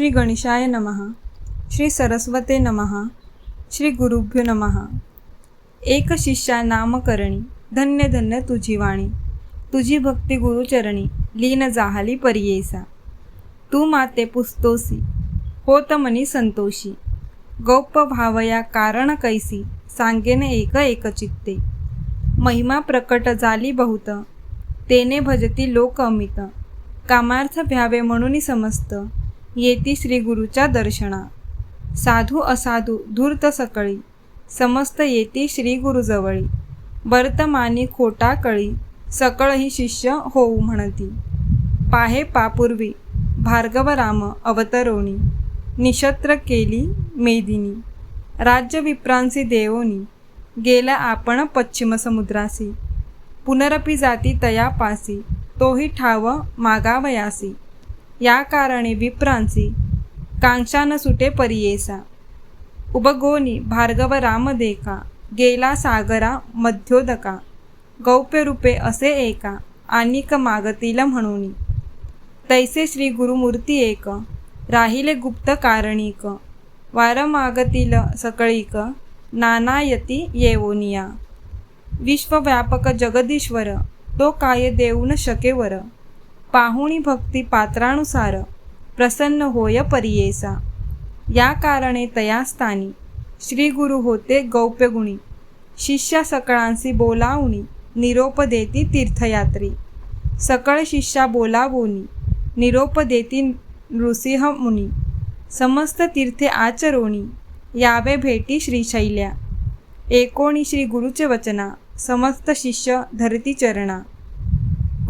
श्री गणेशाय नमः. श्री सरस्वते नमः. श्री गुरुभ्यो नमः. एक शिष्या नामकरणी धन्य धन्य तुझी वाणी. तुझी भक्ती गुरुचरणी लीन जाहाली परियेसा. तू माते पुस्तोसी होत मनी संतोषी. गौप भावया कारण कैसी सांगेन एक एक चित्ते. महिमा प्रकट झाली बहुत तेने भजती लोक अमित. कामार्थ भ्यावे म्हणून समस्त. येती श्री गुरुच्या दर्शना. साधू असाधू धूर्त सकळी. समस्त येती श्री गुरुजवळी वर्तमानी खोटा कळी. सकळ ही शिष्य होऊ म्हणती. पाहे पापूर्वी भार्गव राम अवतरोणी निशत्र केली मेदिनी. राज्य विप्रांसी देवोनी. गेला आपण पश्चिम समुद्रासी. पुनरपी जाती तयापासी तोही ठाव मागावयासी. या कारणे विप्रांसी कांक्षा न सुटे परियेसा. उबगोनी भार्गव रामदेका गेला सागरा मध्योदका. गौप्य रूपे असे एका आनिक मागतील म्हणून. तैसे श्री गुरुमूर्ती एक राहिले गुप्त कारणिक. वार मागतील सकळीक नानायती येवोनिया. विश्वव्यापक जगदीश्वर तो काय देऊ न शकेवर? पाहुणी भक्ती पात्रानुसार प्रसन्न होय परियेसा. या कारणे तयास्थानी श्री गुरु होते गौप्यगुणी. शिष्या सकळांसी बोलावणी निरोप देती तीर्थयात्री. सकळ शिष्या बोलावोनी निरोप देती नृसिंह मुनी. समस्त तीर्थे आचरोणी यावे भेटी श्रीशैल्या. एकोणी श्री गुरुचे वचना समस्त शिष्य धरती चरणा.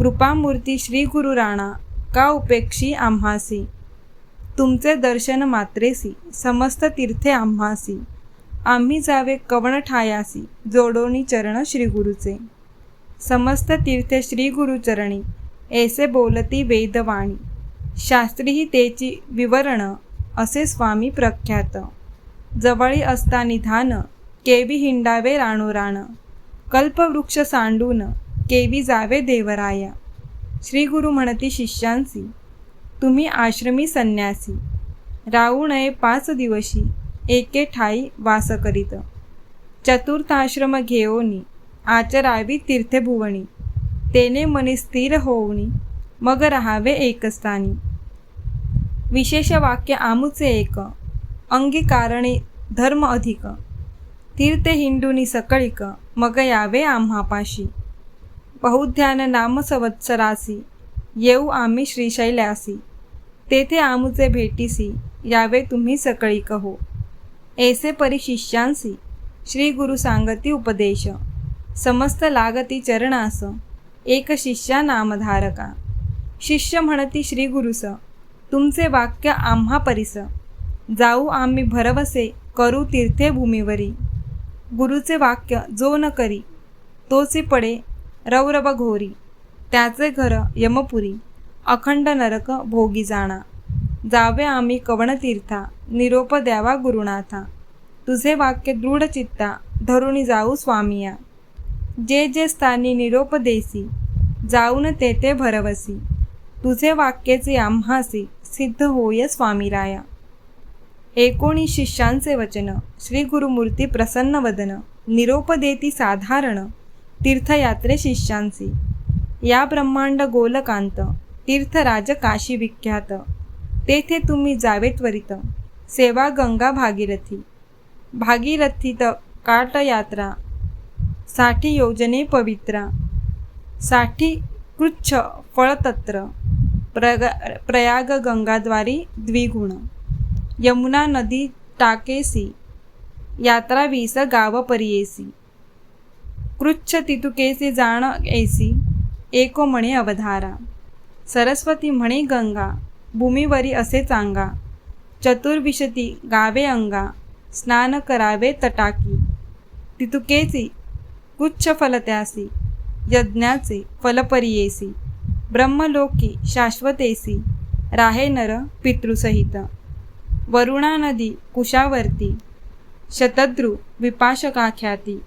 कृपामूर्ती श्री गुरु राणा का उपेक्षी आम्हासी? तुमचे दर्शन मात्रेसी समस्त तीर्थे आम्हासी. आम्ही जावे कवण ठायासी जोडोनी चरण श्री गुरुचे. समस्त तीर्थे श्री गुरुचरणी ऐसे बोलती वेदवाणी. शास्त्रीही तेची विवरण असे स्वामी प्रख्यात. जवळी असता निधान केवी हिंडावे राणोराण कल्पवृक्ष सांडून केवी जावे देवराया. श्री गुरु म्हणती शिष्यांसी तुम्ही आश्रमी संन्यासी. राहू नये पाच दिवशी एके ठाई वास करीत. चतुर्थाश्रम घेऊनी आचरावी तीर्थभुवनी. तेने मनी स्थिर होऊनी मग राहावे एकस्थानी. विशेष वाक्य आमुचे एक अंगीकारणे धर्म अधिक. तीर्थे हिंदूनी सकळिक मग यावे आम्हापाशी. बहुध्यान नाम संवत्सरासी येऊ आम्ही श्रीशैल्यासी तेथे आमुचे भेटीसी यावे तुम्ही सकळी कहो. ऐसे परी शिष्यांसी श्री गुरु सांगती उपदेश समस्त लागती चरणास एक शिष्या नामधारका. शिष्य म्हणती श्री गुरुस तुमचे वाक्य आम्हा परिस जाऊ आम्ही भरवसे करू तीर्थे भूमीवरी. गुरुचे वाक्य जो न करी तोचे पडे रौरव घोरी त्याचे घर यमपुरी अखंड नरक भोगी जाणा. जावे आम्ही कवणतीर्था निरोप द्यावा गुरुनाथा. तुझे वाक्य दृढ चित्ता धरुणी जाऊ स्वामिया. जे जे स्थानी निरोप देसी जाऊन ते भरवसी. तुझे वाक्याचे आम्हासी सिद्ध होय स्वामीराया. एकोणी शिष्यांचे वचन श्री गुरुमूर्ती प्रसन्न वदन निरोप देती साधारण. तीर्थयात्रे शिष्यांसी. या ब्रह्मांड गोलकांत तीर्थराज काशी विख्यात. तेथे तुम्ही जावे त्वरित. सेवा गंगा भागीरथी. भागीरथीत काटयात्रा. साठी योजने पवित्रा. साठी कृच्छ फळतत्र. प्रग प्रयाग गंगाद्वारी द्विगुण. यमुना नदी टाकेसी. यात्रा वीस गाव परियेसी. कृच्छ तितुकेसी जाण ऐसी? एको म्हणे अवधारा. सरस्वती म्हणे गंगा भूमीवरी असे चांगा. चतुर्विशती गावे अंगा स्नान करावे तटाकी. तितुकेची कुच्छ फलत्यासी यज्ञाचे फलपरियेसी ब्रह्मलोकी शाश्वतेसी राहे नर पितृसहित. वरुणा नदी कुशावर्ती शतद्रू विपाशकाख्याती.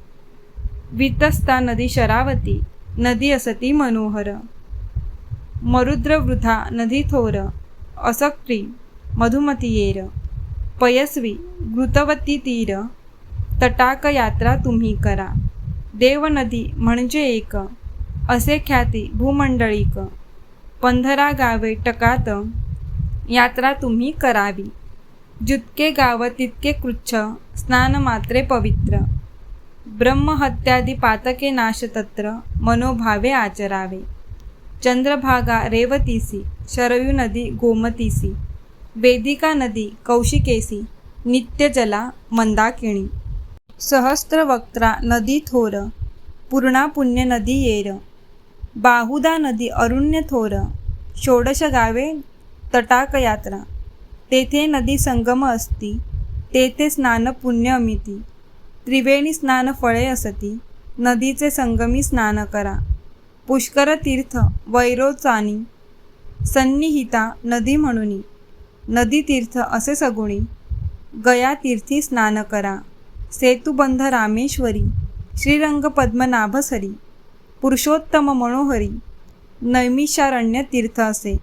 वितस्ता नदी शरावती नदी असती मनोहर. मरुद्र वृथा नदी थोर असक्री मधुमती येर. पयस्वी घृतवती तीर. तटाक यात्रा तुम्ही करा. देवनदी म्हणजे एक. असे ख्याती भूमंडळीक. पंधरा गावे टकात. यात्रा तुम्ही करावी. जितके गाव तितके कृच्छ. स्नान मात्रे पवित्र. ब्रह्महत्यादी पातके नाश तत्र मनोभावे आचरावे. चंद्रभागा रेवतीसी शरयू नदी गोमतीसी वेदिका नदी कौशिकेसी नित्यजला मंदाकिणी सहस्त्रवक्त्रा नदी थोर पूर्णा पुण्य नदी येर बाहुदा नदी अरुण्य थोर षोडश गावे तटाकयात्रा. तेथे नदी संगम असती तेथे स्नान पुण्य अमिती. त्रिवेणी स्नान फळे असती नदीचे संगमी स्नान करा. पुष्कर तीर्थ वैरोचानी सन्निहिता नदी म्हणूनी नदी तीर्थ असे सगुणी गया तीर्थी स्नान करा. सेतुबंध रामेश्वरी श्रीरंग पद्मनाभसरी पुरुषोत्तम मनोहरी नैमिषारण्य तीर्थ असे.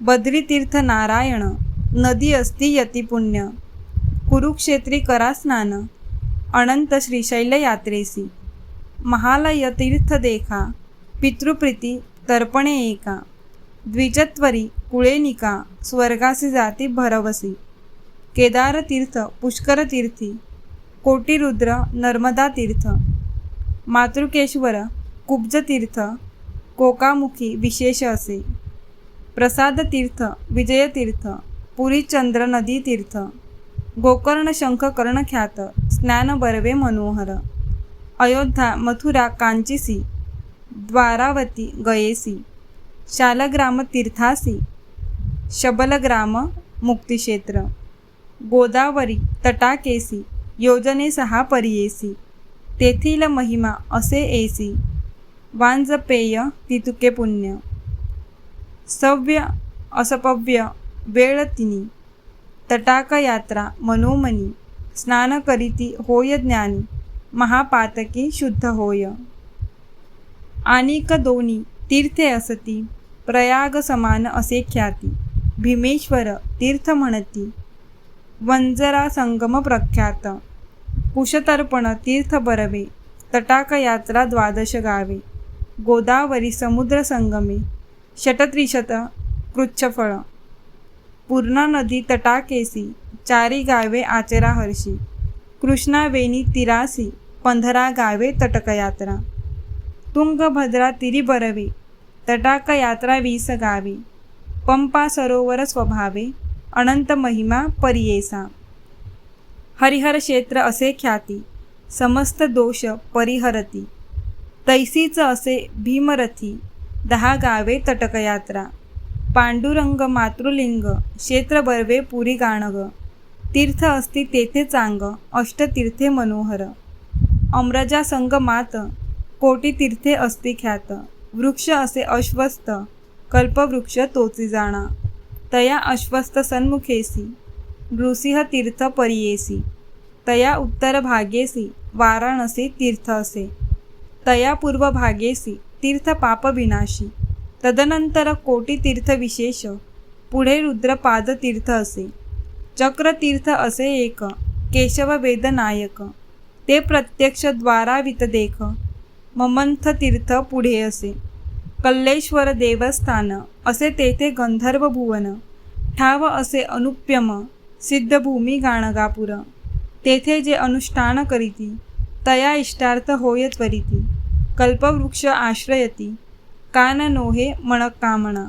बद्री तीर्थ नारायण नदी असती यतिपुण्य कुरुक्षेत्री करा स्नान. अनंत श्रीशैल यात्रेसी. महालय तीर्थ देखा. पितृप्रीती तर्पणे एका. द्विजत्वरी कुळेनिका स्वर्गासी जाती भरवसी. केदार तीर्थ पुष्कर तीर्थी. कोटिरुद्र नर्मदा तीर्थ. मातृकेश्वर कुब्ज तीर्थ. कोकामुखी विशेष असे. प्रसाद तीर्थ विजय तीर्थ. पुरीचंद्र नदी तीर्थ. गोकर्ण शंख कर्णख्यात स्नान मनोहर। अयोध्या मथुरा कांचीसी द्वारावती गयेसी शालग्राम तीर्थासी शबलग्राम मुक्तिक्षेत्र गोदावरी तटाकेसी योजने सहा परियेसी तेथील महिमा असे एसी वांजपेय तितुके पुण्य सव्य असपव्य वेळतिनी तटाकयात्रा मनोमनी स्नान करीती होय ज्ञानी महापातकी शुद्ध होय आनिक दोनी तीर्थे असती प्रयाग समान असे ख्याती भीमेश्वर तीर्थ म्हणती वंजरा संगम प्रख्यात कुशतर्पण तीर्थ बरवे तटाक यात्रा द्वादश गावे गोदावरी समुद्र संगमे षटत्रिशत कृच्छफळ पूर्णा नदी तटाकेसी चारी गावे आचरा हर्षी कृष्णा वेणी तिरासी पंधरा गावे तटकयात्रा. तुंगभद्रा तिरी बरवे तटाकयात्रा वीस गावे. पंपा सरोवर स्वभावे अनंत महिमा परियेसा. हरिहर क्षेत्र असे ख्याती समस्त दोष परिहरती. तैसीच असे भीमरथी दहा गावे तटकयात्रा. पांडुरंग मातृलिंग क्षेत्र बर्वे पुरी गाणग. तीर्थ असती तेथे चांग अष्टतीर्थे मनोहर। अमरजा संगमात कोटी तीर्थे असती ख्यात। वृक्ष असे अश्वस्त कल्पवृक्ष तोची जाणा। तया अश्वस्त सन्मुखेसी नृसिंह तीर्थ परियेसी। तया उत्तर भागेसी वाराणसी तीर्थ असे। तया पूर्व भागेसी तीर्थ पाप विनाशी। तदनंतर कोटी तीर्थ विशेष पुढे रुद्रपाद तीर्थ असे। चक्रतीर्थ असे एक केशव वेदनायक ते प्रत्यक्ष द्वारावित देख ममंथ तीर्थ पुढे असे. कल्लेश्वर देवस्थान असे तेथे गंधर्व भुवन. ठाव असे अनुप्यम सिद्धभूमी गाणगापुर. तेथे जे अनुष्ठान करीती तया इष्टार्थ होय त्वरिती. कल्पवृक्ष आश्रयती कान नोहे मणकामणा.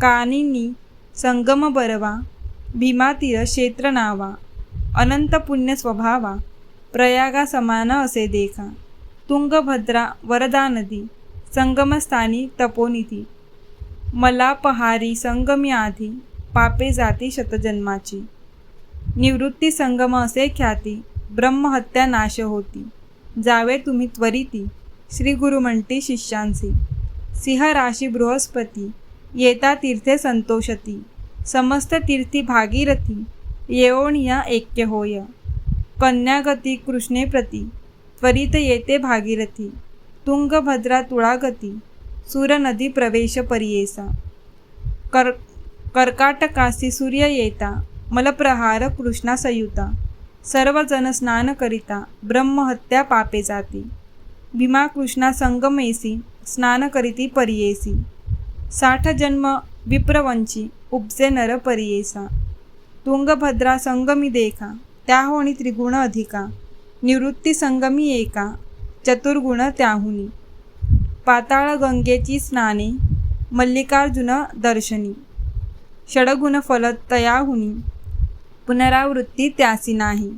कानिनी संगम बरवा. भीमातीर क्षेत्र नावा अनंत पुण्य स्वभावा प्रयागा समान असे देखा. तुंगभद्रा वरदा नदी संगमस्थानी तपोनिधी. मला पहारी संगमी आधी पापे जाती शतजन्माची. निवृत्ती संगम असे ख्याती ब्रह्महत्या नाश होती. जावे तुम्ही त्वरिती श्री गुरु म्हणती शिष्यांसी सिंह राशी बृहस्पती येता तीर्थे संतोषती. समस्त तीर्थी भागीरथी येओणिया ऐक्य होय. कन्यागती कृष्णेप्रती त्वरित येते भागीरथी. तुंगभद्रा तुळागती सूरनदी प्रवेश परियेसा. कर कर्काटकासी सूर्य येता मलप्रहार कृष्णा संयुता. सर्वजन स्नान करिता ब्रह्महत्या पापे जाती. भीमा कृष्णा संगमेसी स्नान करिती परियेसी. साठ जन्म विप्रवंची उपजे नर परियेसा तुंगभद्रा संगमी देखा त्याहोणी त्रिगुण अधिका निवृत्ती संगमी एका चतुर्गुण त्याहुनी. पाताळ गंगेची स्नाने मल्लिकार्जुन दर्शनी. षडगुण फल तयाहुनी पुनरावृत्ती त्यासी नाही.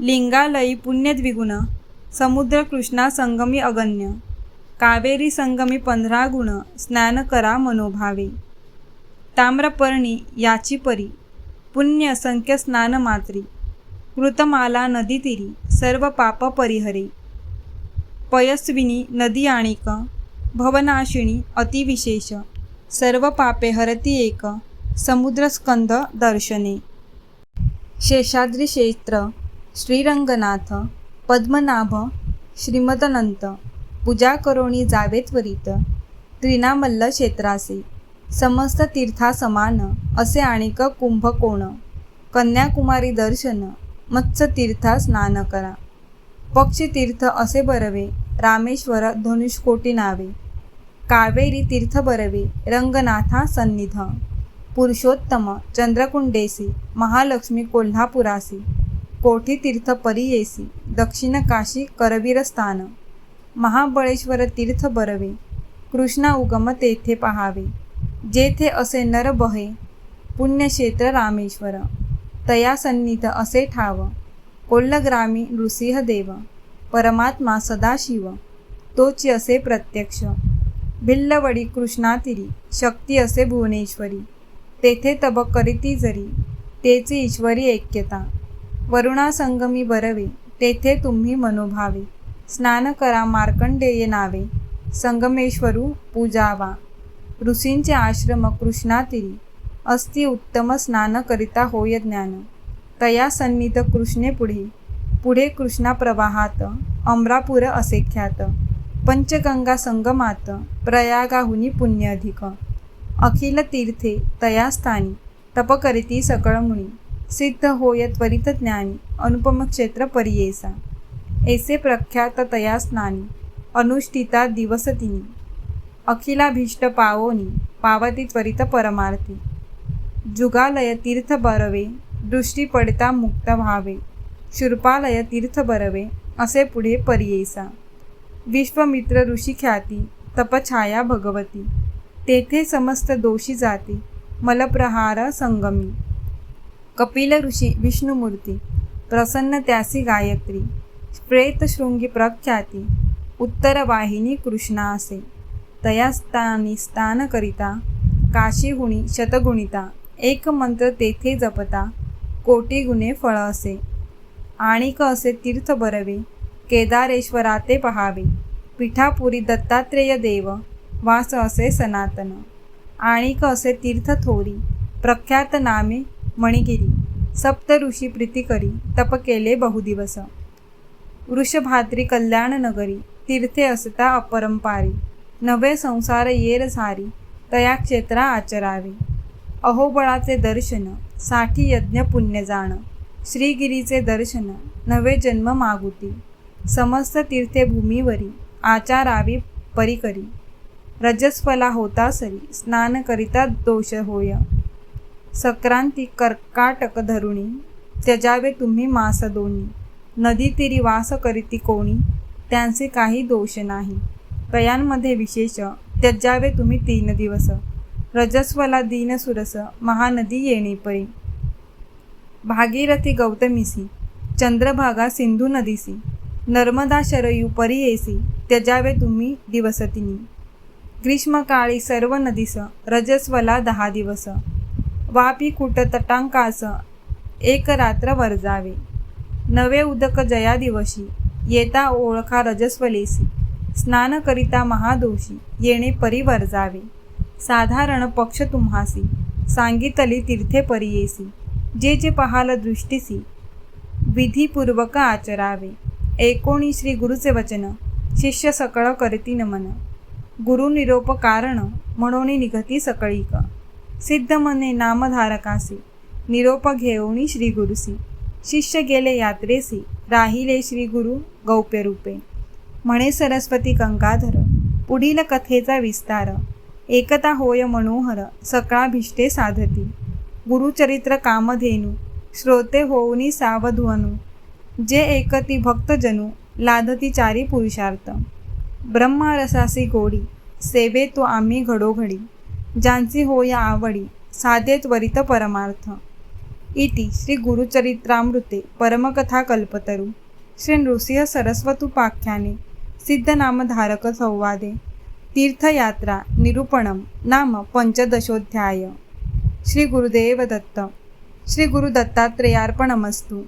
लिंगालयी पुण्यद्विगुण समुद्र कृष्णा संगमी अगण्य कावेरी संगमी पंधरा गुण स्नान करा मनोभावे. ताम्रपर्णी याची परी पुण्य संख्य स्नान मात्री कृतमाला नदी तिरी सर्व पाप परिहरे पयस्विनी नदी आणिक भवनाशिनी अतिविशेष सर्व पापे हरती एक समुद्रस्कंद दर्शने। शेषाद्री क्षेत्र श्रीरंगनाथ पद्मनाभ श्रीमदनंत पूजा करोणी जावेत्वरित त्रिनामल्ल क्षेत्रासे। समस्त तीर्था समान असे आणिक कुंभकोण कन्याकुमारी दर्शन मत्स्यतीर्था स्नान करा. पक्षीतीर्थ असे बरवे रामेश्वर धनुष्कोटी नावे. कावेरी तीर्थ बरवे रंगनाथा सन्निध. पुरुषोत्तम चंद्रकुंडेसी महालक्ष्मी कोल्हापुरासी. कोठी तीर्थ परियेसी दक्षिण काशी करवीरस्थान महाबळेश्वर तीर्थ बरवे. कृष्णा उगम तेथे पहावे. जेथे असे नर बहे पुण्यक्षेत्र रामेश्वर तया सन्नित असे ठाव कोल्लग्रामी नृसिंहदेव परमात्मा सदाशिव तोची असे प्रत्यक्ष भिल्लवडी कृष्णातिरी शक्ती असे भुवनेश्वरी तेथे तब करीती जरी तेची ईश्वरी ऐक्यता वरुणा संगमी बरवे तेथे तुम्ही मनोभावे स्नान करा मार्कंडेय नावे संगमेश्वरू पूजावा. ऋषींचे आश्रम कृष्णातिरी अस्ति उत्तम स्नानकरिता होय ज्ञान. तया सन्निध कृष्णे पुढे पुढे कृष्णा प्रवाहात अमरापूर असे ख्यात. पंचगंगा संगमात प्रयागाहुनी पुण्य अधिक. अखिल तीर्थे तया स्थानी तप करीती सकळ मुनी. सिद्ध होय त्वरित ज्ञानी अनुपम क्षेत्र परियेसा. ऐसे प्रख्यात तया स्नानी अनुष्ठिता दिवस तिनी. अखिलाभीष्ट पावोनी पावती त्वरित परमार्थी. जुगालय तीर्थ बरवे दृष्टी पडता मुक्त व्हावे. शूर्पालय तीर्थ बरवे असे पुढे परियेसा. विश्वमित्र ऋषी ख्याती तपछाया भगवती. तेथे समस्त दोषी जाती मलप्रहार संगमी. कपिल ऋषी विष्णुमूर्ती प्रसन्न त्यासी गायत्री. प्रेतशृंगी प्रख्याती उत्तरवाहिनी कृष्णा असे तया स्थानी स्थान करिता काशीहुणी शतगुणिता एक मंत्र तेथे जपता कोटी गुणे फळ असे. आणिक असे तीर्थ बरवे केदारेश्वरा ते पहावे. पिठापुरी दत्तात्रेय देव वास असे सनातन. आणिक असे तीर्थ थोरी प्रख्यात नामे मणिगिरी. सप्त ऋषी प्रीती करी तप केले बहुदिवस. वृषभाद्री कल्याण नगरी तीर्थे असता अपरंपारी. नवे संसार येर सारी तया क्षेत्रा आचरावे. अहोबळाचे दर्शनसाठी यज्ञ पुण्य जाण. श्रीगिरीचे दर्शन नवे जन्म मागुती. समस्त तीर्थे भूमीवरी आचारावी परिकरी. रजस्फला होता सरी स्नान करिता दोष होय. सक्रांती कर्काटक धरुणी त्यजावे तुम्ही मास दोन्ही नदी तिरी वास करीती कोणी त्यांचे काही दोष नाही. प्रयांमध्ये विशेष त्यजावे तुम्ही तीन दिवस रजस्वला दीन सुरस महानदी येणे परी. भागीरथी गौतमीसी चंद्रभागा सिंधू नदीसी नर्मदा शरयू परियेसी त्यजावे तुम्ही दिवसतिनी ग्रीष्मकाळी सर्व नदीस रजस्वला दहा दिवस. वापी कुट तटांकास एक रात्र वर्जावे नवे उदक जया दिवशी येता ओळखा रजस्वलेसी. स्नानकरिता महादोषी येणे परिवर्जावे. साधारण पक्ष तुम्हासी सांगितली तीर्थे परियेसी जे जे पहाल दृष्टीसी विधीपूर्वक आचरावे. एकोणी श्री गुरुचे वचन शिष्य सकळ करती नमन. गुरु निरोप कारण म्हणून निघती सकळीक. सिद्ध मने नामधारकासी निरोप घेऊनी श्री गुरुसी. शिष्य गेले यात्रेसी राहिले श्री गुरु गौप्य रूपे म्हणे सरस्वती कंकाधर पुढील कथेचा विस्तार. एकता होय मनोहर सकाळभिष्टे साधती. गुरुचरित्र कामधेनू श्रोते होऊनी सावधवनू जे एकती भक्तजनू लाधती चारी पुरुषार्थ. ब्रह्मारसासी गोडी सेवे तो आम्ही घडोघडी. ज्यांची होय आवडी साधे त्वरित परमार्थ. इति श्री गुरुचरित्रामृते परमकथा कल्पतरू. श्री नृसिंह सरस्वतुपाख्याने सिद्धनामधारक संवादे तीर्थयात्रा निरूपणम नाम पंचदशोध्याय श्री गुरुदेव दत्त श्री गुरुदत्तात्रेयार्पणमस्तू